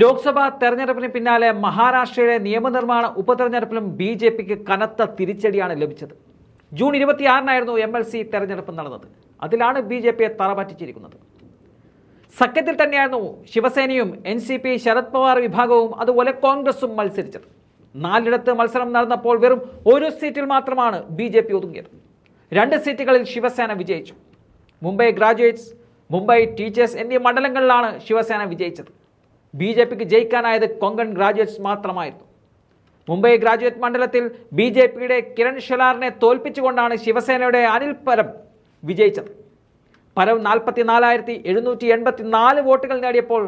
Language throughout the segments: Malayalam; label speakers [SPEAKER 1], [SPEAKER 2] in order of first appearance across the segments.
[SPEAKER 1] ലോക്സഭാ തെരഞ്ഞെടുപ്പിന് പിന്നാലെ മഹാരാഷ്ട്രയിലെ നിയമനിർമ്മാണ ഉപതെരഞ്ഞെടുപ്പിലും ബി ജെ പിക്ക് കനത്ത തിരിച്ചടിയാണ് ലഭിച്ചത്. ജൂൺ ഇരുപത്തിയാറിനായിരുന്നു എം എൽ സി തെരഞ്ഞെടുപ്പ് നടന്നത്. അതിലാണ് ബി ജെ പിയെ തറപറ്റിച്ചിരിക്കുന്നത് സഖ്യത്തിൽ തന്നെയായിരുന്നു ശിവസേനയും N C P Sharad Pawar വിഭാഗവും അതുപോലെ കോൺഗ്രസും മത്സരിച്ചത്. നാലിടത്ത് മത്സരം നടന്നപ്പോൾ വെറും ഒരു സീറ്റിൽ മാത്രമാണ് ബി ജെ പി ഒതുങ്ങിയത്. രണ്ട് സീറ്റുകളിൽ ശിവസേന വിജയിച്ചു. മുംബൈ ഗ്രാജുവേറ്റ്സ് മുംബൈ ടീച്ചേഴ്സ് എന്നീ മണ്ഡലങ്ങളിലാണ് ശിവസേന വിജയിച്ചത്. ബി ജെ പിക്ക് ജയിക്കാനായത് കൊങ്കൺ ഗ്രാജുവേറ്റ്സ് മാത്രമായിരുന്നു. മുംബൈ ഗ്രാജുവേറ്റ് മണ്ഡലത്തിൽ ബി ജെ പിയുടെ കിരൺ ഷെലാറിനെ തോൽപ്പിച്ചുകൊണ്ടാണ് ശിവസേനയുടെ അനിൽ പരം വിജയിച്ചത്. പരം നാൽപ്പത്തി നാലായിരത്തി എഴുന്നൂറ്റി എൺപത്തി നാല് വോട്ടുകൾ നേടിയപ്പോൾ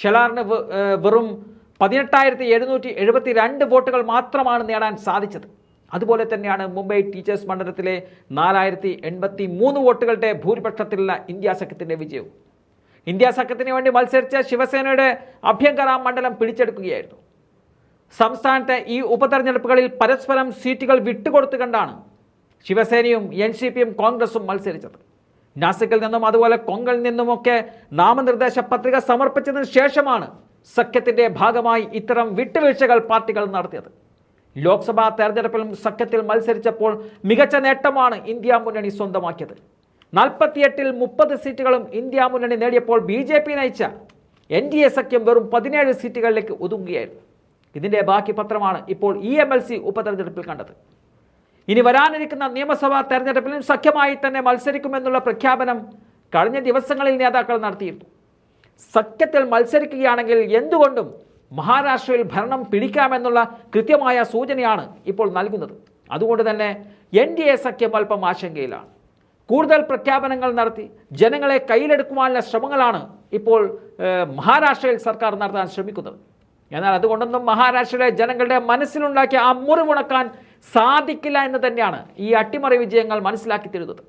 [SPEAKER 1] ഷെലാറിന് വെറും പതിനെട്ടായിരത്തി എഴുന്നൂറ്റി എഴുപത്തി രണ്ട് വോട്ടുകൾ മാത്രമാണ് നേടാൻ സാധിച്ചത്. അതുപോലെ തന്നെയാണ് മുംബൈ ടീച്ചേഴ്സ് മണ്ഡലത്തിലെ നാലായിരത്തി എൺപത്തി മൂന്ന് വോട്ടുകളുടെ ഭൂരിപക്ഷത്തിലുള്ള ഇന്ത്യ സഖ്യത്തിന്റെ വിജയവും. ഇന്ത്യ സഖ്യത്തിന് വേണ്ടി മത്സരിച്ച ശിവസേനയുടെ അഭ്യങ്കര മണ്ഡലം പിടിച്ചെടുക്കുകയായിരുന്നു. സംസ്ഥാനത്തെ ഈ ഉപതെരഞ്ഞെടുപ്പുകളിൽ പരസ്പരം സീറ്റുകൾ വിട്ടുകൊടുത്തു കണ്ടാണ് ശിവസേനയും എൻ സി പിയും കോൺഗ്രസും മത്സരിച്ചത്. നാസിക്കിൽ നിന്നും അതുപോലെ കൊങ്കണിൽ നിന്നുമൊക്കെ നാമനിർദ്ദേശ പത്രിക സമർപ്പിച്ചതിന് ശേഷമാണ് സഖ്യത്തിന്റെ ഭാഗമായി ഇത്തരം വിട്ടുവീഴ്ചകൾ പാർട്ടികൾ നടത്തിയത്. ലോക്സഭാ തെരഞ്ഞെടുപ്പിലും സഖ്യത്തിൽ മത്സരിച്ചപ്പോൾ മികച്ച നേട്ടമാണ് ഇന്ത്യ മുന്നണി സ്വന്തമാക്കിയത്. നാൽപ്പത്തിയെട്ടിൽ മുപ്പത് സീറ്റുകളും ഇന്ത്യ മുന്നണി നേടിയപ്പോൾ ബി ജെ പി നയിച്ച എൻ ഡി എ സഖ്യം വെറും പതിനേഴ് സീറ്റുകളിലേക്ക് ഒതുങ്ങുകയായിരുന്നു. ഇതിന്റെ ബാക്കി പത്രമാണ് ഇപ്പോൾ ഇ എം എൽ സി ഉപതെരഞ്ഞെടുപ്പിൽ കണ്ടത്. ഇനി വരാനിരിക്കുന്ന നിയമസഭാ തെരഞ്ഞെടുപ്പിലും സഖ്യമായി തന്നെ മത്സരിക്കുമെന്നുള്ള പ്രഖ്യാപനം കഴിഞ്ഞ ദിവസങ്ങളിൽ നേതാക്കൾ നടത്തിയിരുന്നു. സഖ്യത്തിൽ മത്സരിക്കുകയാണെങ്കിൽ എന്തുകൊണ്ടും മഹാരാഷ്ട്രയിൽ ഭരണം പിടിക്കാമെന്നുള്ള കൃത്യമായ സൂചനയാണ് ഇപ്പോൾ നൽകുന്നത്. അതുകൊണ്ട് തന്നെ എൻ ഡി എ സഖ്യം അല്പം ആശങ്കയിലാണ്. കൂടുതൽ പ്രഖ്യാപനങ്ങൾ നടത്തി ജനങ്ങളെ കയ്യിലെടുക്കുവാനുള്ള ശ്രമങ്ങളാണ് ഇപ്പോൾ മഹാരാഷ്ട്രയിൽ സർക്കാർ നടത്താൻ ശ്രമിക്കുന്നത്. എന്നാൽ അതുകൊണ്ടൊന്നും മഹാരാഷ്ട്രയിലെ ജനങ്ങളുടെ മനസ്സിലുണ്ടാക്കിയ ആ മുറിവുണക്കാൻ സാധിക്കില്ല എന്ന് തന്നെയാണ് ഈ അട്ടിമറി വിജയങ്ങൾ മനസ്സിലാക്കി തരുന്നത്.